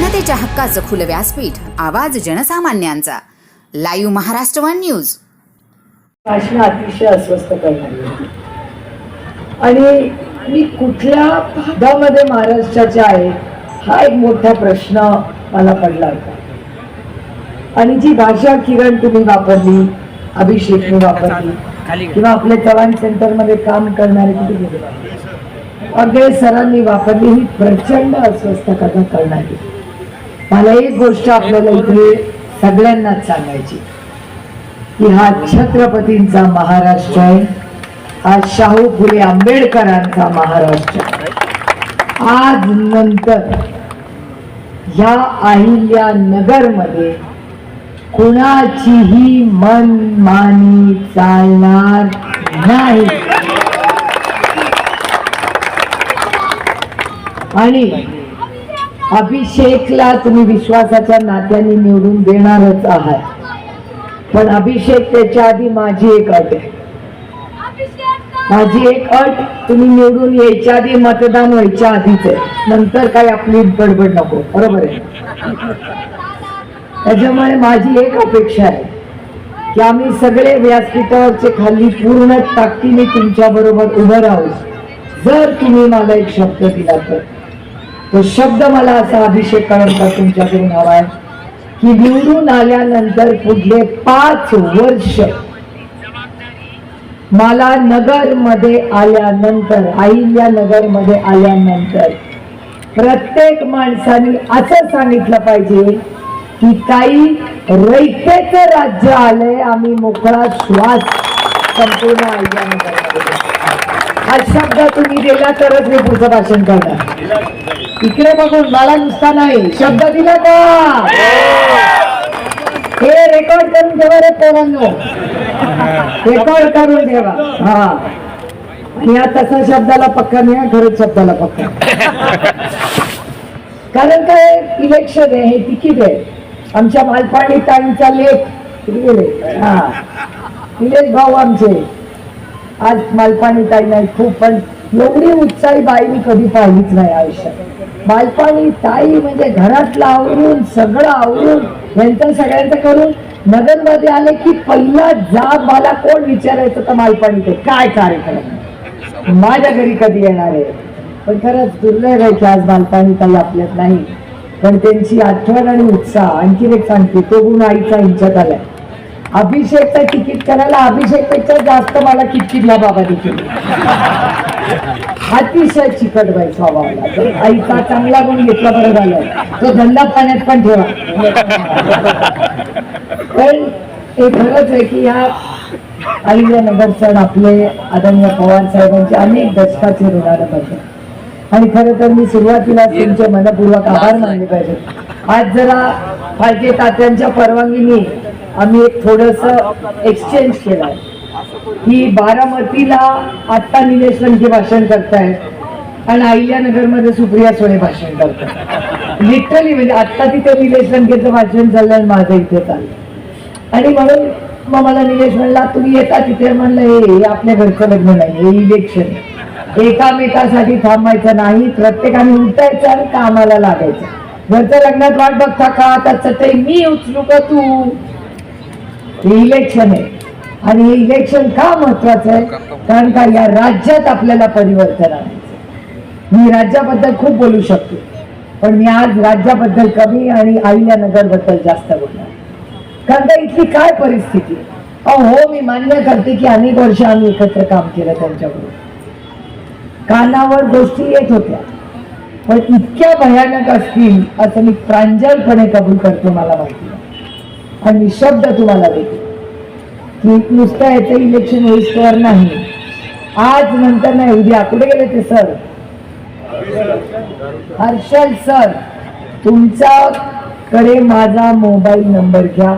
जनतेच्या हक्काचं खुलं व्यासपीठ आवाज जनसामान्यांचा. Live Maharashtra one news. भाषण अतिशय अस्वस्थ करणारी आणि मी कुठल्या भागामध्ये महाराष्ट्राच्या आहे हा एक मोठा प्रश्न मला पडला होता. आणि जी भाषा किरण तुम्ही वापरली अभिषेकने वापरली किंवा आपल्या चव्हाण सेंटरमध्ये काम करणारे कुठे गेले सरांनी वापरली ही प्रचंड अस्वस्थ कथा करणारी. मला एक गोष्ट आपल्याला इथे सगळ्यांनाच सांगायची की हा छत्रपतींचा महाराष्ट्र आहे हा शाहू फुले आंबेडकरांचा महाराष्ट्र आज नंतर ह्या अहिल्या नगरमध्ये कुणाचीही मनमानी चालणार नाही. आणि अभिषेकला तुम्ही विश्वासाच्या नात्याने निवडून देणारच आहात. पण अभिषेक त्याच्या आधी माझी एक अट आहे. माझी एक अट तुम्ही निवडून यायच्या आधी मतदान व्हायच्या आधीच आहे. नंतर काय आपली गडबड नको. बरोबर आहे? त्याच्यामुळे माझी एक अपेक्षा आहे की आम्ही सगळे व्यासपीठावरचे खाली पूर्ण ताकदीने तुमच्या बरोबर उभं राहू. जर तुम्ही मला एक शब्द दिला तर. तो शब्द मला असा अभिषेक कळंबा तुमच्याकडून हवा आहे की निवडून आल्यानंतर पुढले पाच वर्ष मला नगरमध्ये आल्यानंतर अहिल्या नगरमध्ये आल्यानंतर प्रत्येक माणसाने असं सांगितलं पाहिजे की काही रयतेचं राज्य आलंय आम्ही मोकळा श्वास संपूर्ण अहिल्या नगर हा शब्द तुम्ही दिला तरच मी पुढचं भाषण करणार. इकडे बघून मला नुसता नाही शब्द दिला का? हे रेकॉर्ड करून ठेवा रे पोरांनो. रेकॉर्ड करून ठेवा. हा. आणि या तसा शब्दाला पक्का नाही खरंच शब्दाला पक्का. कारण काय इलेक्शन आहे हे तिकीट आहे. आमच्या मालपाणी ताईंचा लेख. हा. निलेश भाऊ आमचे. आज मालपाणी ताई नाही खूप पण एवढी उत्साही बाई मी कधी पाहिलीच नाही आयुष्यात. मालपाणी ताई म्हणजे घरातलं आवरून सगळं आवरून यांचं सगळ्यांचं करून नगरमध्ये आले की पहिला जाब मला कोण विचारायचं तर मालपाणी ते. काय कार्यक्रम? माझ्या घरी कधी येणार आहे? पण खरंच दुर्दैव आहे की आज मालपाणी ताई आपल्यात नाही. पण त्यांची आठवण आणि उत्साह आणखीन एक सांगते तो गुण आईचा हिंच्यात आलाय. अभिषेकचं तिकीट करायला अभिषेकपेक्षा जास्त मला किटकिटला बाबा देखील अतिशय चिकट बाई बाबा आईचा चांगला गुण घेतला बरं झालं. तो धंदा पाण्यात पण ठेवा. पण हे खरंच आहे की ह्या आईल्या नगर सण आपले आदरणीय पवार साहेबांचे अनेक दशकाचे ऋणानं पाहिजे आणि खरं तर मी सुरुवातीला तुमचे मनपूर्वक आभार मानले पाहिजे आज जरा फाळके तात्यांच्या परवानगीने आम्ही एक थोडस एक्सचेंज केलाय. की बारामतीला आत्ता निलेश लंके भाषण करतायत आणि अहिल्यानगरमध्ये सुप्रिया सोळे भाषण करतात. लिटरली म्हणजे आत्ता तिथे निलेश लंकेचं भाषण झालं आणि माझं इथे चाललं. आणि म्हणून मग मला निलेश म्हणला तुम्ही येता तिथे? म्हणलं हे हे आपल्या घरचं लग्न नाही हे इलेक्शन एकामेकासाठी थांबायचं नाही प्रत्येकाने उठायचं आणि कामाला लागायचं. घरच्या लग्नात वाट बघता का? त्याचं ते मी उचलू का तू? हे इलेक्शन आहे. आणि हे इलेक्शन का महत्वाचं आहे? कारण का या राज्यात आपल्याला परिवर्तन आणायचं मी राज्याबद्दल खूप बोलू शकतो. पण मी आज राज्याबद्दल कमी आणि अहिल्यानगरबद्दल जास्त बोलणार कारण का इथली काय परिस्थिती? आहे? अहो हो मी मान्य करते की अनेक वर्ष आम्ही एकत्र काम केलं त्यांच्याबरोबर. कानावर गोष्टी येत होत्या. पण इतक्या भयानक असतील असं मी प्रांजळपणे कबूल करतो मला माहिती हा आणि शब्द तुम्हाला देते की नुसतं याचं इलेक्शन होईस्तर नाही. आज नंतर नाही उद्या कुठे गेले ते सर हर्षल सर तुमच्याकडे माझा मोबाईल नंबर घ्या.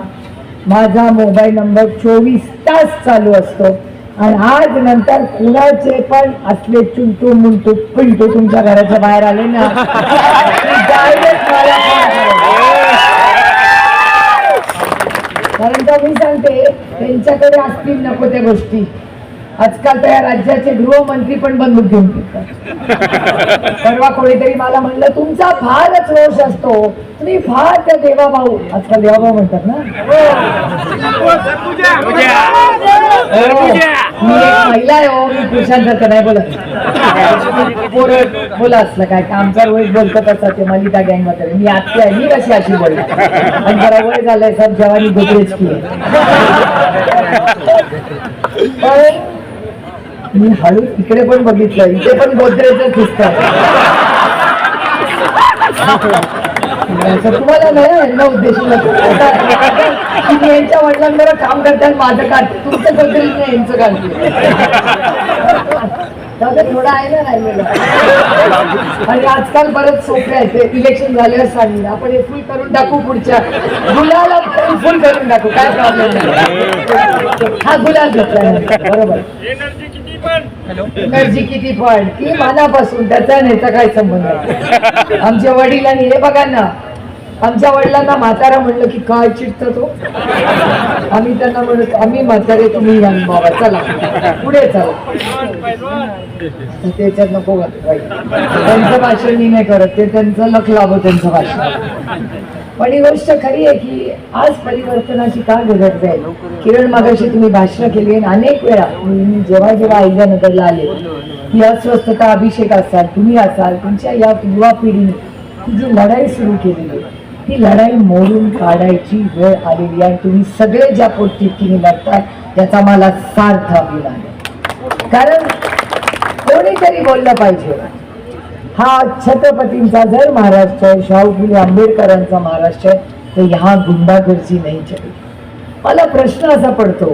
माझा मोबाईल नंबर चोवीस तास चालू असतो. आणि आज नंतर कुणाचे पण असले चुंटू मुंटू पिंटू तुमच्या घराच्या बाहेर आले ना मला phone करा. कारण का मी सांगते त्यांच्याकडे असतील नको त्या गोष्टी. आजकाल तर या राज्याचे गृहमंत्री पण बंदूक घेऊन फिरतात. परवा कोणीतरी मला म्हणलं तुमचा फारच रोष असतो. तुम्ही फार त्या देवाभाऊ. आजकाल देवाभाऊ म्हणतात ना. हो. एक महिला आहे हो मी पुरुषांसारखं नाही बोलत. पोरं बोला असलं काय आमचा रोज बोलतात असं ते मलिता गँग वगैरे. मी आत्या आहे मी कशी अशी बोलतो आणि जरा वय झालंय सब जवानी गोदरेज की पण मी हळू इकडे पण बघितलं इथे पण गोदरेजच दिसतात. तुम्हाला नाही यांना उद्देशून तुम्ही यांच्या वडिलांबरोबर काम करताय माझं काढते तुमचं गोदरेज नाही यांचं काढते थोडं आहे ना राहिलेलं आणि आजकाल बरंच सोपे आहे ते इलेक्शन झाल्यावर सांगेल आपण हे फुल करून टाकू पुढच्या. गुलाला फुल करून टाकू काय प्रॉब्लेम नाही. हा गुलाल घेतला बरोबर. एनर्जी किती पण ती मनापासून त्याचा आणि याचा काय संबंध? आहे आमच्या वडिलांनी हे बघा ना आमच्या वडिलांना म्हातारा म्हणलं की काय चिडत तो? आम्ही त्यांना म्हणत आम्ही म्हातारे तुम्ही या बाबा चला. पुढे चला. तर त्याच्यात नको. त्यांचं भाषण मी नाही करत. ते त्यांचं लख लाभो त्यांचं भाषण. पण ही गोष्ट खरी आहे की आज परिवर्तनाची का गरज आहे किरण मागाशी तुम्ही भाषण केली आणि अनेक वेळा मी जेव्हा जेव्हा नगरला आले ही अस्वस्थता अभिषेक असाल तुम्ही असाल तुमच्या या युवा पिढीने जी लढाई सुरू केलेली आहे ती लढाई मोडून काढायची वेळ आलेली आहे. तुम्ही सगळे ज्या पोटतिकीने लढताय त्याचा मला सार्थ अभिमान आहे. कारण कोणीतरी बोललं पाहिजे. हा छत्रपतींचा जर महाराष्ट्र आहे. शाहू फुले आंबेडकरांचा महाराष्ट्र आहे. तर ह्या गुंडागर्जी नाही चली. मला प्रश्न असा पडतो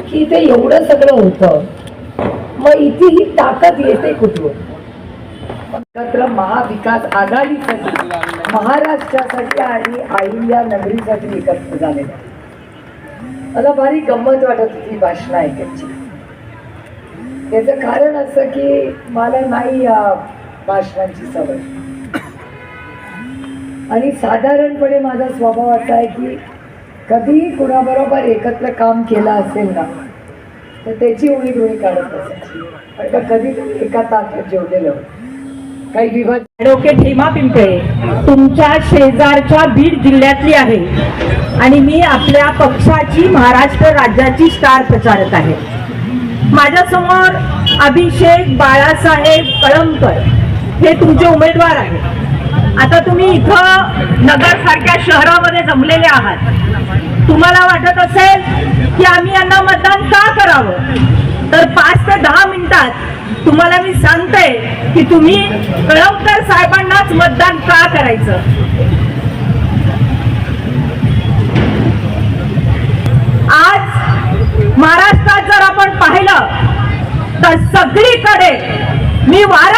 की इथे एवढं सगळं होतं मग इथे ही ताकद येते कुठून? एकत्र महाविकास आघाडीसाठी महाराष्ट्रासाठी आणि अहिल्या नगरीसाठी एकत्र झालेलं मला भारी गंमत वाटत होती भाषणं ऐकायची. याचं कारण असं की मला नाही भाषणांची सवय. आणि साधारणपणे माझा स्वभाव असा आहे की कधीही कुणाबरोबर एकत्र काम केलं असेल ना तर त्याची उणी डोळी काढत असायची पण का कधी एका ताटात जेवलेलं काही विवाद ॲडव्होकेट हेमा पिंपळे. तुमच्या शेजारच्या बीड जिल्ह्यातली आहे. आणि मी आपल्या पक्षाची महाराष्ट्र राज्याची स्टार प्रचारक आहे. माझ्यासमोर अभिषेक बाळासाहेब कळमकर हे तुमचे उमेदवार आहेत. आता तुम्ही इथं नगर सारख्या शहरामध्ये जमलेले आहात. तुम्हाला वाटत असेल की आम्ही यांना मतदान का करावं? तर पाच ते दहा मिनिटात तुम्हाला मी सांगते की तुम्ही कळवकर साहेबांनाच मतदान का करायचं? आज महाराष्ट्रात जर आपण पाहिलं तर सगळीकडे मी वारा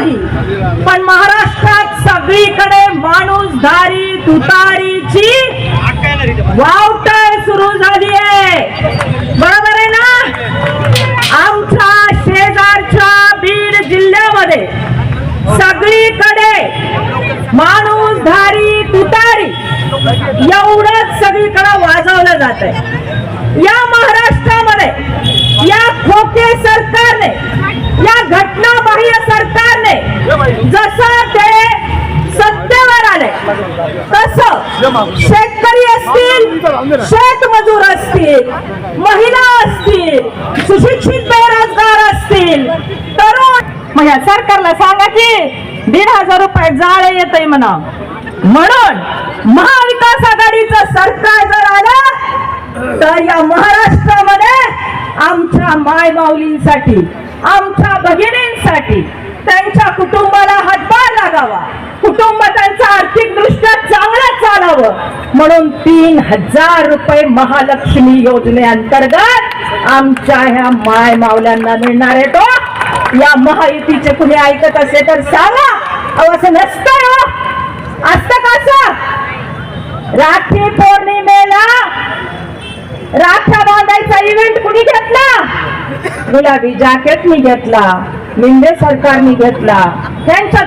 नाही. पण महाराष्ट्रात सगळीकडे माणूसधारी तुतारीची वावटळ सुरू झाली आहे बरोबर आहे ना? आमच्या शेजारच्या बीड जिल्ह्यामध्ये सगळीकडे माणूसधारी तुतारी एवढंच सगळीकडे वाजवलं जात आहे या महाराष्ट्रामध्ये या खोके सरकारने या घटनाबाह्य सरकारने जसं ते सत्तेवर आले तस शेतकरी असतील शेतमजूर असतील महिला असतील सुशिक्षित बेरोजगार असतील तरुण मग या सरकारला सांगा की दीड हजार रुपये जाळे येतंय म्हणा. म्हणून महाविकास आघाडीचं सरकार जर आलं तर या महाराष्ट्रामध्ये आमच्या माय माऊलींसाठी आमच्या भगिनींसाठी त्यांच्या कुटुंबाला हातभार लागावा. कुटुंब त्यांचं आर्थिक दृष्ट्या चांगलं चालावं. म्हणून तीन हजार रुपये महालक्ष्मी योजनेअंतर्गत आमच्या ह्या माय मावल्यांना मिळणार आहे तो. या महायुतीचे कुणी ऐकत असेल तर सांगा. अहो असं नसतंय हो. असतं कसं राखी पौर्णिमेला राख्या बांधायचा इव्हेंट कुणी घेतला? गुलाबी जॅकेट मी घेतला. मिंदे सरकारने घेतला. त्यांच्या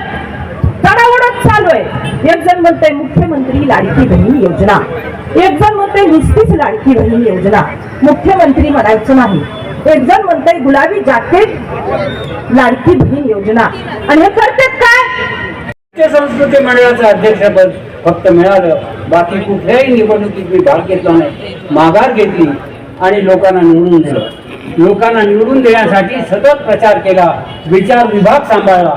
चढावडच चालू आहे. एक जण म्हणतोय मुख्यमंत्री लाडकी बहीण योजना. एक जण म्हणतोय नुसतीच लाडकी बहीण योजना. मुख्यमंत्री म्हणायचं नाही. एक जण म्हणतंय गुलाबी जॅकेट लाडकी बहीण योजना. आणि हे करतात काय? संस्कृती मंडळाचं अध्यक्षपद फक्त मिळालं. बाकी कुठल्याही निवडणुकीत मी भाग घेतला नाही. माघार घेतली आणि लोकांना निवडून दिलं. लोकांना निवडून देण्यासाठी सतत प्रचार केला. विचार विभाग सांभाळला.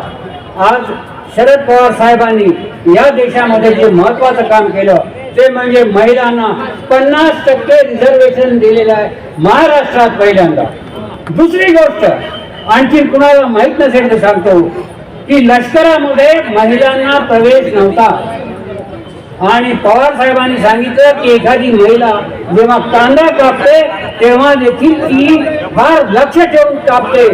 आज शरद पवार साहेबांनी या देशामध्ये जे महत्वाचं काम केलं ते म्हणजे महिलांना पन्नास टक्के रिझर्वेशन दिलेलं आहे महाराष्ट्रात पहिल्यांदा. दुसरी गोष्ट आणखी कुणाला माहीत नसेल तर सांगतो की लष्करामध्ये महिलांना प्रवेश नव्हता. आणि पवार साहेबांनी सांगितलं की एखादी महिला जेव्हा कांदा कापते तेव्हा देखील ती फार लक्ष ठेवून कापते.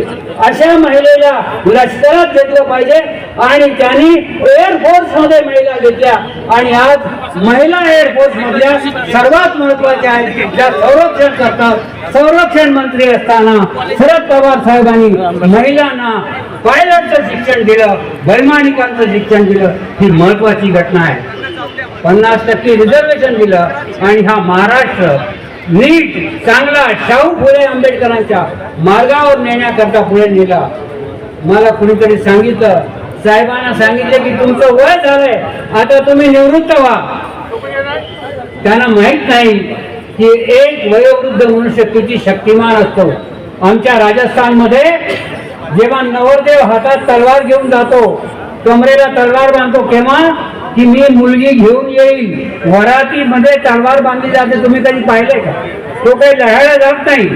अशा महिलेला लष्करात घेतलं पाहिजे आणि त्यांनी एअरफोर्समध्ये महिला घेतल्या. आणि आज महिला एअरफोर्स मधल्या सर्वात महत्त्वाच्या आहेत ज्या संरक्षण करतात संरक्षण मंत्री असताना शरद पवार साहेबांनी महिलांना पायलटचं शिक्षण दिलं वैमानिकांचं शिक्षण दिलं. ही महत्वाची घटना आहे. पन्नास टक्के रिझर्वेशन दिलं. आणि हा महाराष्ट्र नीट चांगला शाहू फुले आंबेडकरांच्या मार्गावर नेण्याकरता पुढे नेला. मला कुणीतरी सांगितलं साहेबांना सांगितलं की तुमचं वय झालंय आता तुम्ही निवृत्त व्हा. त्यांना माहीत नाही की एक वयोवृद्ध मनुष्य किती शक्तिमान असतो. आमच्या राजस्थानमध्ये जेव्हा नवरदेव हातात तलवार घेऊन जातो कमरेला तलवार बांधतो केव्हा? की मी मुलगी घेऊन येईल. वरातीमध्ये तलवार बांधली जाते. तुम्ही कधी पाहिले का? तो काही लढायला जात नाही.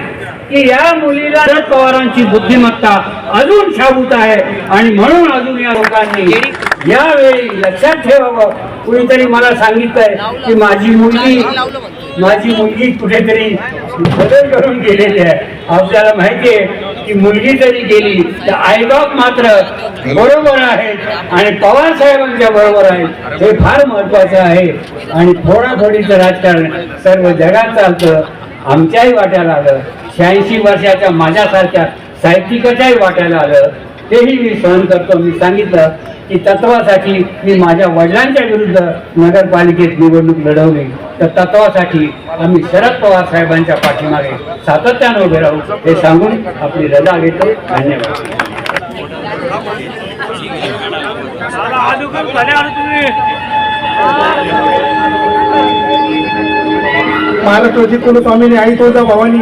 की या मुलीला शरद पवारांची बुद्धिमत्ता अजून शाबूत आहे आणि म्हणून अजून या लोकांनी यावेळी लक्षात ठेवावं. कुणीतरी मला सांगितलंय की माझी मुलगी माझी मुलगी कुठेतरी बदल करून गेलेली आहे. आपल्याला माहिती आहे की मुलगी जरी गेली तर आईबाप मात्र बरोबर आहेत आणि पवार साहेबांच्या बरोबर आहेत. हे फार महत्वाचं आहे. आणि थोडाथोडीचं राजकारण सर्व जगात चालतं. आमच्याही वाट्याला आलं. शहाऐंशी वर्षाच्या माझ्यासारख्या साहित्यिकाच्याही वाट्याला आलं. तेही मी सहन करतो. मी सांगितलं की तत्वासाठी मी माझ्या वडिलांच्या विरुद्ध नगरपालिकेत निवडणूक लढवली. तर तत्वासाठी आम्ही शरद पवार साहेबांच्या पाठीमागे सातत्यानं उभे राहू हे सांगून आपली रजा घेतो धन्यवाद. महाराष्ट्राची कुलस्वामीने आई तुळजा भवानी.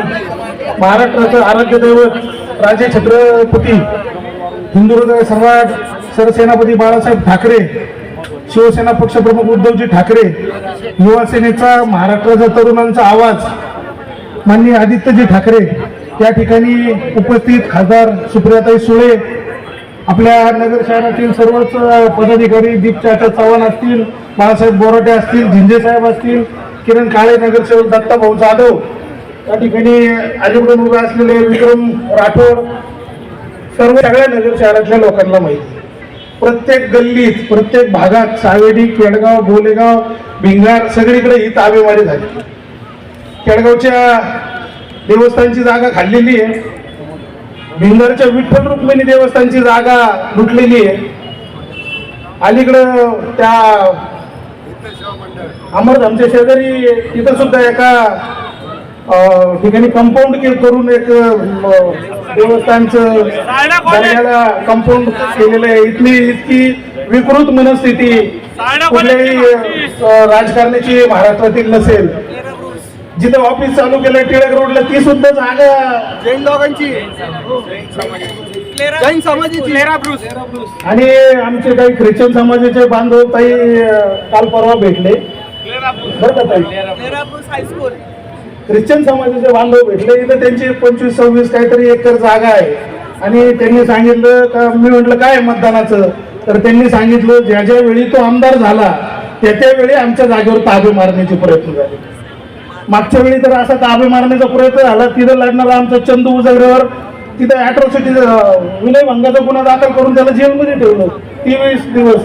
महाराष्ट्राचं आराध्य दैवत राजे छत्रपती हिंदू हृदय सम्राट सरसेनापती बाळासाहेब ठाकरे शिवसेना पक्षप्रमुख उद्धवजी ठाकरे युवा सेनेचा महाराष्ट्राचा तरुणांचा आवाज माननीय आदित्यजी ठाकरे या ठिकाणी उपस्थित खासदार सुप्रियाताई सुळे आपल्या नगर शहरातील सर्वच पदाधिकारी दीप चाचा चव्हाण असतील बाळासाहेब बोराटे असतील झिंजे साहेब असतील किरण काळे नगरसेवक दत्ता भाऊ जाधव या ठिकाणी अलीकडून उभे असलेले विक्रम राठोड सर्व सगळ्या नगर शहरातल्या लोकांना माहिती प्रत्येक गल्लीत प्रत्येक भागात सावेडी केडगाव भोलेगाव भिंगार सगळीकडे ही ताबेमारी झाली. केडगावच्या देवस्थानची जागा खाल्लेली आहे. भिंगारच्या विठ्ठल रुक्मिणी देवस्थानची जागा लुटलेली आहे. अलीकडं त्या अमरधामच्या शेजारी तिथं सुद्धा एका ठिकाणी कंपाऊंड करून एक देवस्थानचं दर्ग्याला कंपाऊंड केलेलं आहे. इथली इतकी विकृत मनस्थिती कुठल्याही राजकारणाची महाराष्ट्रातील नसेल. जिथं ऑफिस चालू केलं टिळक रोडला ती सुद्धा जागा जैन लोकांची जैन समाजाची. आणि आमचे काही ख्रिश्चन समाजाचे बांधव ताई अं, काल परवा भेटले. बरं का ताई? ख्रिश्चन समाजाचे बांधव भेटले. इथं त्यांची पंचवीस सव्वीस काहीतरी एकर जागा आहे. आणि त्यांनी सांगितलं का मी म्हटलं काय मतदानाचं? तर त्यांनी सांगितलं ज्या ज्या वेळी तो आमदार झाला त्या त्यावेळी आमच्या जागेवर ताबे मारण्याचे प्रयत्न झाले. मागच्या वेळी तर असा ताबे मारण्याचा प्रयत्न झाला. तिथं लढणारा आमचा चंदू उजगरेवर तिथं अॅट्रॉसिटी विनय भंगाचा गुन्हा दाखल करून त्याला जेलमध्ये ठेवलं. तेवीस दिवस.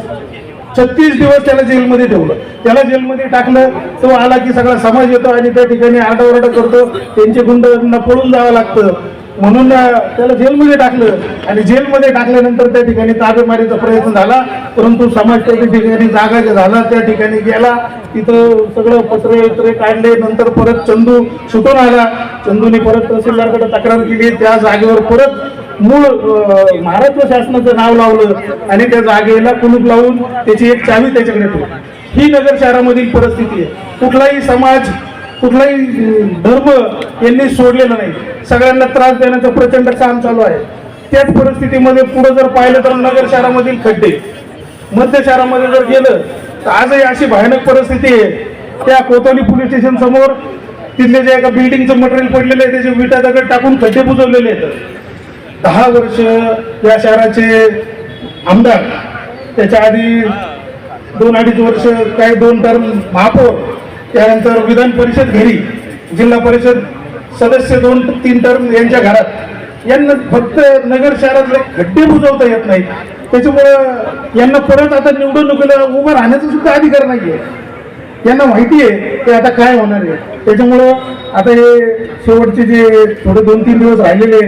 छत्तीस दिवस त्याला जेलमध्ये ठेवलं. त्याला जेलमध्ये टाकलं तो आला की सगळा समाज येतो आणि त्या ठिकाणी आरडाओरडा करतो. त्यांचे गुंडांना पळून जावं लागतं. म्हणून त्याला जेलमध्ये टाकलं. आणि जेलमध्ये टाकल्यानंतर त्या ठिकाणी ताबेमारीचा प्रयत्न झाला. परंतु समाज त्या ठिकाणी जागा झाला त्या ठिकाणी गेला. तिथं सगळं पत्रे वित्रे काढले. नंतर परत चंदू सुटून आला. चंदूने परत तहसीलदारकडे तक्रार केली. त्या जागेवर परत मूळ महाराष्ट्र शासनाचं नाव लावलं आणि त्या जागेला कुलूप लावून त्याची एक चावी त्याच्याकडे ठेवली. ही नगर शहरामधील परिस्थिती आहे. कुठलाही समाज कुठलाही धर्म यांनी सोडलेला नाही. सगळ्यांना त्रास देण्याचं प्रचंड काम चालू आहे. त्याच परिस्थितीमध्ये पुढे जर पाहिलं तर नगर शहरामधील खड्डे. मध्य शहरामध्ये जर गेलं तर आजही अशी भयानक परिस्थिती आहे. त्या कोतवाली पोलीस स्टेशन समोर तिथले जे एका बिल्डिंगचं मटेरियल पडलेलं आहे त्याचे विटा दगड टाकून खड्डे बुजवलेले आहेत. दहा वर्ष या शहराचे आमदार. त्याच्या आधी दोन अडीच वर्ष काही दोन टर्म महापौर. त्यानंतर विधान परिषद घरी जिल्हा परिषद सदस्य दोन तीन टर्म यांच्या घरात. यांना फक्त नगर शहरातले खड्डे बुजवता येत नाही त्याच्यामुळं यांना परत आता निवडणुकीला उभं राहण्याचा सुद्धा अधिकार नाहीये. यांना माहिती आहे की आता काय होणार आहे. त्याच्यामुळं आता हे शेवटचे जे थोडे दोन तीन दिवस राहिलेले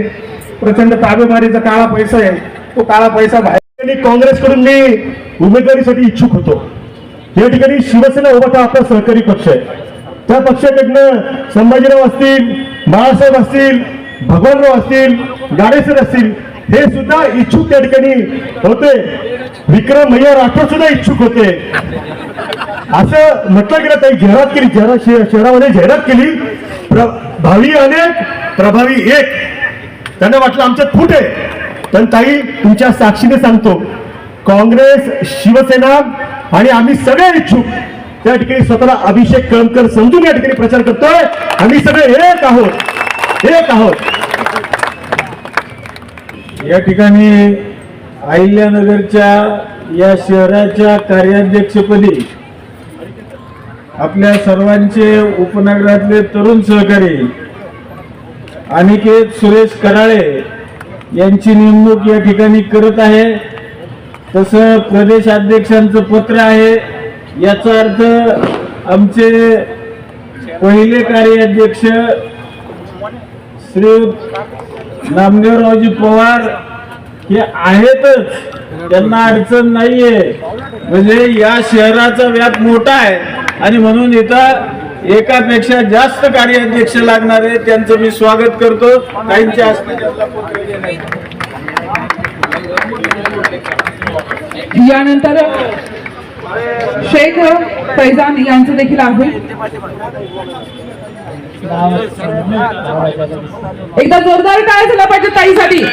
प्रचंड ताबेमारीचा काळा पैसा आहे. तो काळा पैसा बाहेर काँग्रेसकडून मी उमेदवारीसाठी इच्छुक होतो. या ठिकाणी शिवसेना उभाटा आपला सहकारी पक्ष आहे. त्या पक्षाकडनं संभाजीराव असतील बाळासाहेब असतील भगवानराव असतील गाडेसर असतील हे सुद्धा इच्छुक त्या ठिकाणी होते. विक्रम भैया राठोड सुद्धा इच्छुक होते. असं म्हटलं गेलं ताई जाहिरात केली जाहिरात शहरामध्ये जाहिरात केली. प्र- भावी अनेक प्रभावी एक. त्यांना वाटलं आमच्यात फूट आहे. पण ताई तुमच्या साक्षीने सांगतो काँग्रेस शिवसेना आणि आम्ही सगळे इच्छुक त्या ठिकाणी स्वतःला अभिषेक कळमकर समजून या ठिकाणी प्रचार करतोय. आम्ही सगळे एक आहोत. एक आहोत. या ठिकाणी अहिल्यानगरच्या या शहराच्या कार्याध्यक्षपदी आपल्या सर्वांचे उपनगरातले तरुण सहकारी अनिकेत सुरेश कराळे यांची नेमणूक या ठिकाणी करत आहे. तसं प्रदेशाध्यक्षांचं पत्र आहे. याचा अर्थ आमचे पहिले कार्याध्यक्ष श्री नामदेवरावजी पवार हे आहेतच. त्यांना अडचण नाहीये. म्हणजे या शहराचा व्याप मोठा आहे. आणि म्हणून इथं एकापेक्षा जास्त कार्याध्यक्ष लागणार आहे त्यांचं मी स्वागत करतो. काहींच्या हस्ते. यानंतर शेख फैजान यांचं देखील आहे. एकदा जोरदार काय झाला पाहिजे ताईसाठी.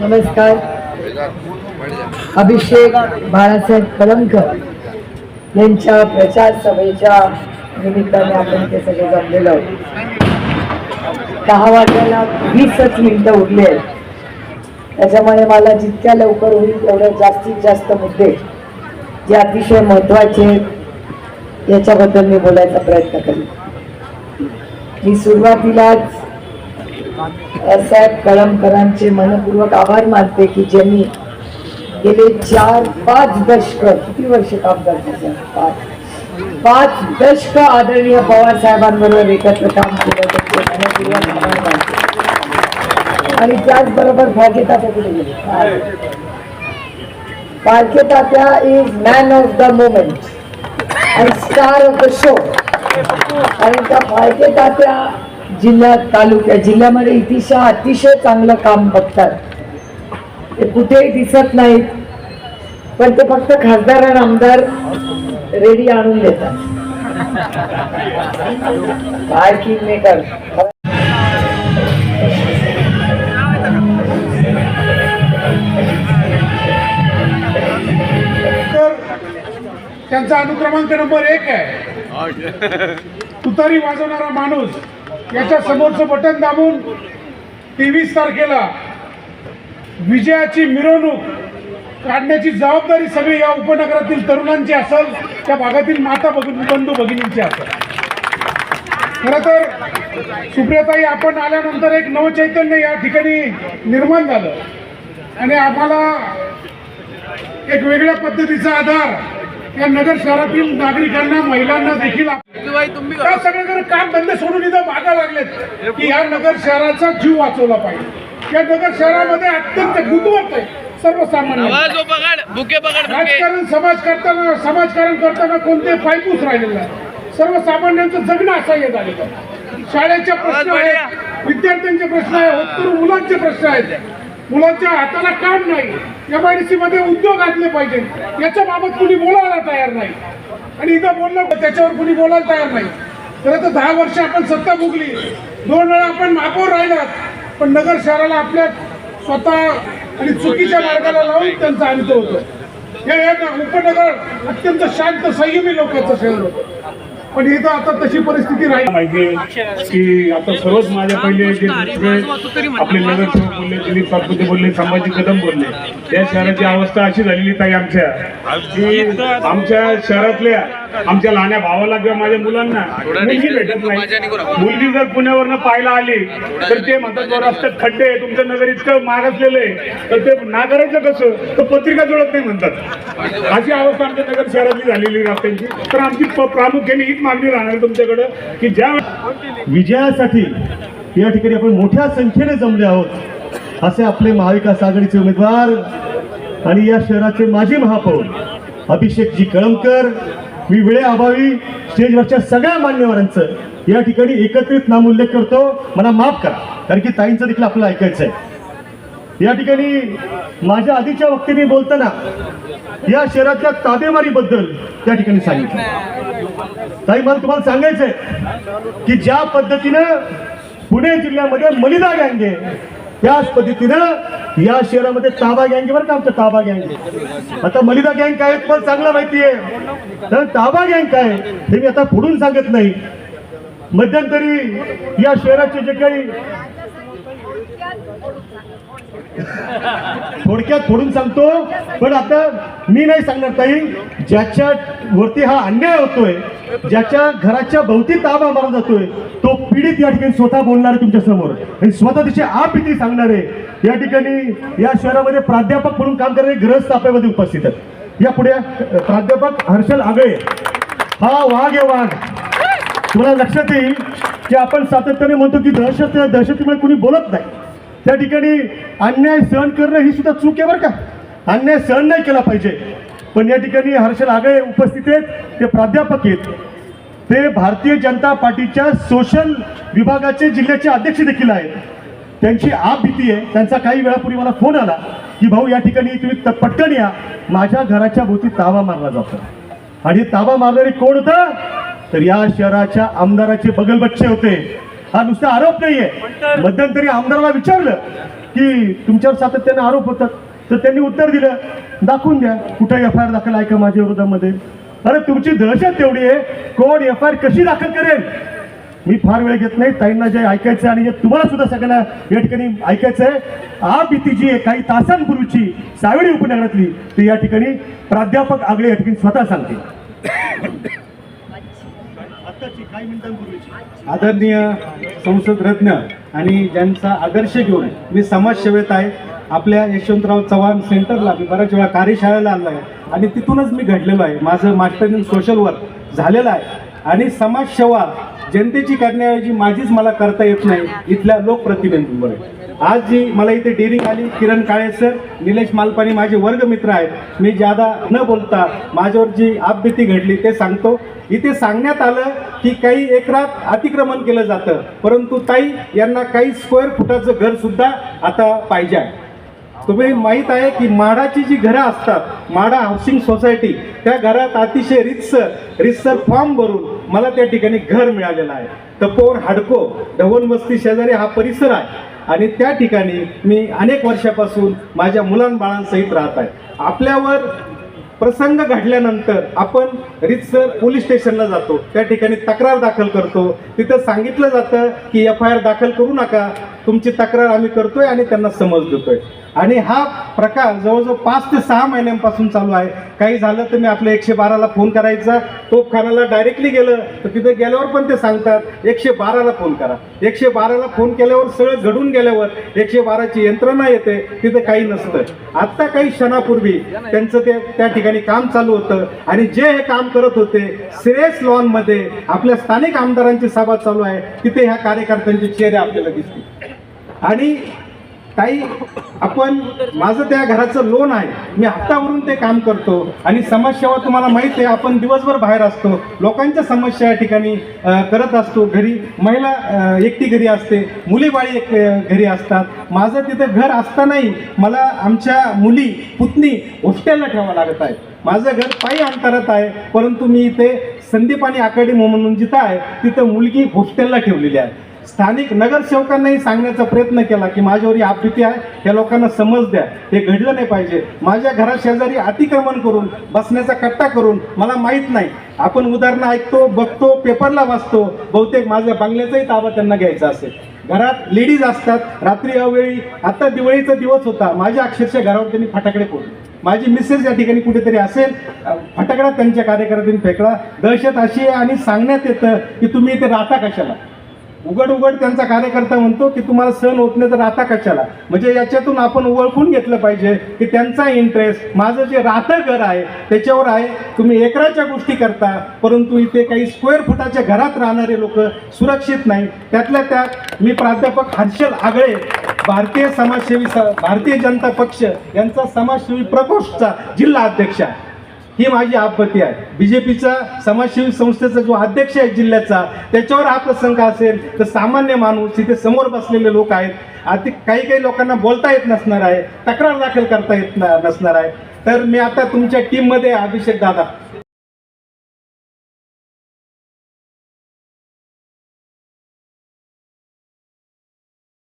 नमस्कार. अभिषेक बाळासाहेब कलमकर यांच्या प्रचार सभेच्या निमित्ताने आपण ते सगळे जमलेलो आहोत. दहा वाजायला वीसच मिनिटं उरले आहेत. त्याच्यामुळे मला जितक्या लवकर होईल तेवढे जास्तीत जास्त मुद्दे जे अतिशय महत्त्वाचे आहेत याच्याबद्दल मी बोलायचा प्रयत्न करेन. मी सुरुवातीलाच साहेब कळमकरांचे मनपूर्वक आभार मानते की ज्यांनी गेले चार पाच दशक किती वर्ष काम करते पाच. पाच दशक आदरणीय पवार साहेबांबरोबर एकत्र काम केलं आणि त्याचबरोबर फाळके तात्या कुठे गेले? Phalke Tatya is man of the moment आणि स्टार ऑफ द शो आणि त्या फाळके तात्या जिल्ह्यात तालुक्यात जिल्ह्यामध्ये इतिशय अतिशय चांगलं काम बघतात. ते कुठेही दिसत नाहीत पण ते फक्त खासदार आणि आमदार रेडी आणून देतात. काय किंग मेकर त्यांचा अनुक्रमांक नंबर एक आहे. तुतारी वाजवणारा माणूस याच्या समोरचं बटन दाबून तेवीस तारखेला विजयाची मिरवणूक काढण्याची जबाबदारी सगळी या उपनगरातील तरुणांची असेल त्या भागातील माता बंधू भगिनींची असेल. खरं तर सुप्रियाताई आपण आल्यानंतर एक नवचैतन्य या ठिकाणी निर्माण झालं. आणि आम्हाला एक वेगळ्या पद्धतीचा आधार या नगर शहरातील नागरिकांना महिलांना देखील सगळेजण काम धंदे सोडून इथं मागा लागलेत की या नगर शहराचा जीव वाचवला पाहिजे. या नगर शहरामध्ये अत्यंत गुंतवत आहे सर्वसामान्य. राजकारण समाज करताना समाजकारण करताना कोणते पायपूस राहिलेलं आहे सर्वसामान्यांचं जगणं असह्य झालेलं शाळेचे प्रश्न आहेत विद्यार्थ्यांचे प्रश्न आहे होतकरू मुलांचे प्रश्न आहेत. मुलांच्या हाताला काम नाही. एम आय डी सी मध्ये उद्योग आणले पाहिजे. याच्या बाबत कुणी बोलायला तयार नाही. आणि इथं बोललं त्याच्यावर कुणी बोलायला तयार नाही. तर आता दहा वर्ष आपण सत्ता भोगली. दोन वेळा आपण महापौर राहिलात. पण नगर शहराला आपल्या स्वतः आणि चुकीच्या मार्गाला लावून त्यांचं अंत होतं. हे उपनगर अत्यंत शांत संयमी लोकांचं शहर होतं. पण इथं आता तशी परिस्थिती राहील. माहिती की आता सर्वच माझ्या पहिले जे आपले नगरसेवक बोलले दिलीप सातपुते बोलले संभाजी कदम बोलले या शहराची अवस्था अशी झालेली ताई आमच्या. की आमच्या शहरातल्या आमच्या लहान्या भावाला किंवा माझ्या मुलांना मुलगी भेटत नाही. मुलगी जर पुण्यावरनं पाहायला आली तर ते म्हणतात "बरं, रस्त्यात खड्डे आहे, तुमचं नगर इतकं मागासलेलं आहे. तर ते नाकारायचं कसं तर पत्रिका जुळत नाही म्हणतात. अशी अवस्था आमच्या नगर शहरातली झालेली रस्त्यांची. तर आमची प्रामुख्याने हीच मागणी राहणार तुमच्याकडं की ज्या विजयासाठी या ठिकाणी आपण मोठ्या संख्येने जमले आहोत असे आपले महाविकास आघाडीचे उमेदवार आणि या शहराचे माजी महापौर अभिषेकजी कळमकर मी वेळेअभावी स्टेजवरच्या सगळ्या मान्यवरांचं या ठिकाणी एकत्रित नामोल्लेख करतो. मला माफ करा कारण की ताईंचं देखील आपल्याला ऐकायचं आहे या ठिकाणी माझ्या आधीच्या वक्तीने बोलताना या शहरातल्या ताबेमारीबद्दल त्या ठिकाणी सांगितलं. ताई मला तुम्हाला सांगायचंय की ज्या पद्धतीनं पुणे जिल्ह्यामध्ये मलिदा गँगे त्याच पद्धतीनं या शहरामध्ये ताबा गँग बरं का आमचं ताबा गँग आता मलिदा गँग काय पण चांगलं माहिती आहे तर ताबा गँग काय आहे? हे मी आता पुढून सांगत नाही. मध्यंतरी या शहराचे जे काही थोडक्यात फोडून सांगतो पण आता मी नाही सांगणार ताई ज्याच्या वरती हा अन्याय होतोय ज्याच्या घराच्या भोवती ताबा मारला जातोय तो पीडित या ठिकाणी स्वतः बोलणार आहे तुमच्यासमोर. आणि स्वतः तिची आप इथे सांगणार आहे या ठिकाणी या शहरामध्ये प्राध्यापक म्हणून काम करणारे गृहस्थ ताप्यामध्ये उपस्थित आहेत. या पुढे प्राध्यापक हर्षल आगळे हा वाघ आहे वाघ. तुम्हाला लक्षात येईल की आपण सातत्याने म्हणतो की दहशत दहशतीमुळे कुणी बोलत नाही. त्या ठिकाणी अन्याय सहन करणं ही सुद्धा चूक आहे बरं का. अन्याय सहन नाही केला पाहिजे. पण या ठिकाणी हर्षल आगळे उपस्थित आहेत. ते प्राध्यापक आहेत. ते भारतीय जनता पार्टीच्या सोशल विभागाचे जिल्ह्याचे अध्यक्ष देखील आहेत. त्यांची आप भीती आहे. त्यांचा काही वेळापूर्वी मला फोन आला की भाऊ या ठिकाणी तुम्ही त- पटकन या. माझ्या घराच्या भोवती ताबा मारला जातो. आणि ताबा मारणारे कोण होतं? तर या शहराच्या आमदाराचे बगलबच्चे होते. हा नुसता आरोप नाहीये. मध्यंतरी आमदाराला विचारलं की तुमच्यावर सातत्याने आरोप होतात. तर त्यांनी उत्तर दिलं दाखवून द्या कुठे एफ आय आर दाखल आहे का माझ्या विरोधामध्ये? अरे तुमची दहशत तेवढी आहे. कोण एफ आय आर कशी दाखल करेल? मी फार वेळ घेत नाही. ताईंना जे ऐकायचं आणि जे तुम्हाला सुद्धा सगळ्यांना या ठिकाणी ऐकायचं आहे आ भीती जी आहे काही तासांपूर्वीची सावेडी उपनगरातली ती या ठिकाणी प्राध्यापक आगळे या ठिकाणी स्वतः सांगते आदरणीय संसद रत्न आणि ज्यांचा आदर्श घेऊन मी समाजसेवेत आहे आपल्या यशवंतराव चव्हाण सेंटरला मी बऱ्याच वेळा कार्यशाळेला आलो आहे आणि तिथूनच मी घडलेलो आहे. माझं मास्टर इन सोशल वर्क झालेलं आहे आणि समाजसेवा जनतेची करण्याऐवजी माझीच मला करता येत नाही इथल्या लोकप्रतिनिधींमुळे आज जी मला इथे डेअरिंग आली किरण काळे सर निलेश मालपानी माझे वर्गमित्र आहेत. मी ज्यादा न बोलता माझ्यावर जी आपबीती घडली ते सांगतो. इथे सांगण्यात आलं की काही एकरात अतिक्रमण केलं जातं. परंतु ताई यांना काही स्क्वेअर फुटाचं घरसुद्धा आता पाहिजे आहे. तुम्ही माहीत आहे की माडाची जी घरं असतात माडा हाऊसिंग सोसायटी त्या घरात अतिशय रितसर रितसर फॉर्म भरून मला त्या ठिकाणी घर मिळालेलं आहे. तपोर हाडको ढवण वस्ती शेजारी हा परिसर आहे. आणि त्या ठिकाणी मी अनेक वर्षापासून माझ्या मुलांबाळांसहित राहत आहे. आपल्यावर प्रसंग घडल्यानंतर आपण रितसर पोलीस स्टेशनला जातो. त्या ठिकाणी तक्रार दाखल करतो. तिथं सांगितलं जातं की एफ आय आर दाखल करू नका. तुमची तक्रार आम्ही करतोय आणि त्यांना समज देतोय. आणि हा प्रकार जवळजवळ पाच ते सहा महिन्यांपासून चालू आहे. काही झालं तर मी आपल्या एकशे बाराला फोन करायचा. तोपखानाला डायरेक्टली गेलं तर तिथे गेल्यावर पण ते सांगतात एकशे बाराला फोन करा. एकशे बाराला फोन केल्यावर सगळं घडून गेल्यावर एकशे बाराची यंत्रणा येते तिथे काही नसतं. आत्ता काही क्षणापूर्वी त्यांचं ते त्या ठिकाणी काम चालू होतं आणि जे हे काम करत होते सिरेस लॉनमध्ये आपल्या स्थानिक आमदारांची सभा चालू आहे. तिथे ह्या कार्यकर्त्यांचे चेहरे आपल्याला दिसतील. आणि काही आपण माझं त्या घराचं लोन आहे. मी हातावरून ते काम करतो आणि समाजसेवा तुम्हाला माहीत आहे आपण दिवसभर बाहेर असतो. लोकांच्या समस्या या ठिकाणी करत असतो. घरी महिला एकटी घरी असते मुली बाळी एक घरी असतात. माझं तिथं घर असतानाही मला आमच्या मुली पुतणी हॉस्टेलला ठेवावं लागत आहे. माझं घर पायी अंतरात आहे परंतु मी इथे संदीपानी अकॅडमी म्हणून जिथं आहे तिथं मुलगी हॉस्टेलला ठेवलेली आहे. स्थानिक नगरसेवकांनाही सांगण्याचा प्रयत्न केला की माझ्यावर ही आपत्ती आहे या लोकांना समज द्या. हे घडलं नाही पाहिजे. माझ्या घरा शेजारी अतिक्रमण करून बसण्याचा कट्टा करून मला माहीत नाही. आपण उदाहरणं ऐकतो बघतो पेपरला वाचतो. बहुतेक माझ्या बंगल्याचाही ताबा त्यांना घ्यायचा असेल. घरात लेडीज असतात. रात्री अवेळी आता दिवाळीचा दिवस होता. माझ्या अक्षरशः घरावर त्यांनी फटाकडे फोडले. माझी मिसेस या ठिकाणी कुठेतरी असेल. फटाकडा त्यांच्या कार्यकर्त्यांनी फेकला. दहशत अशी आहे आणि सांगण्यात येतं की तुम्ही इथे राहता कशाला? उघड उघड त्यांचा कार्यकर्ता म्हणतो की तुम्हाला सण होत नाही तर राहता कशाला? म्हणजे याच्यातून आपण ओळखून घेतलं पाहिजे की त्यांचा इंटरेस्ट माझं जे राहतं घर आहे त्याच्यावर आहे. तुम्ही एकराच्या गोष्टी करता परंतु इथे काही स्क्वेअर फुटाच्या घरात राहणारे लोक सुरक्षित नाही. त्यातल्या त्यात मी प्राध्यापक हर्षल आगळे भारतीय समाजसेवी स भारतीय जनता पक्ष यांचा समाजसेवी प्रकोष्ठचा जिल्हा अध्यक्ष आहे. ही माझी आपत्ती आहे. बीजेपीचा समाजसेवी संस्थेचा जो अध्यक्ष आहे जिल्ह्याचा त्याच्यावर हा प्रसंग असेल तर सामान्य माणूस तिथे समोर बसलेले लोक आहेत. आधी काही काही लोकांना बोलता येत नसणार आहे तक्रार दाखल करता येत नसणार आहे. तर मी आता तुमच्या टीममध्ये अभिषेक दादा.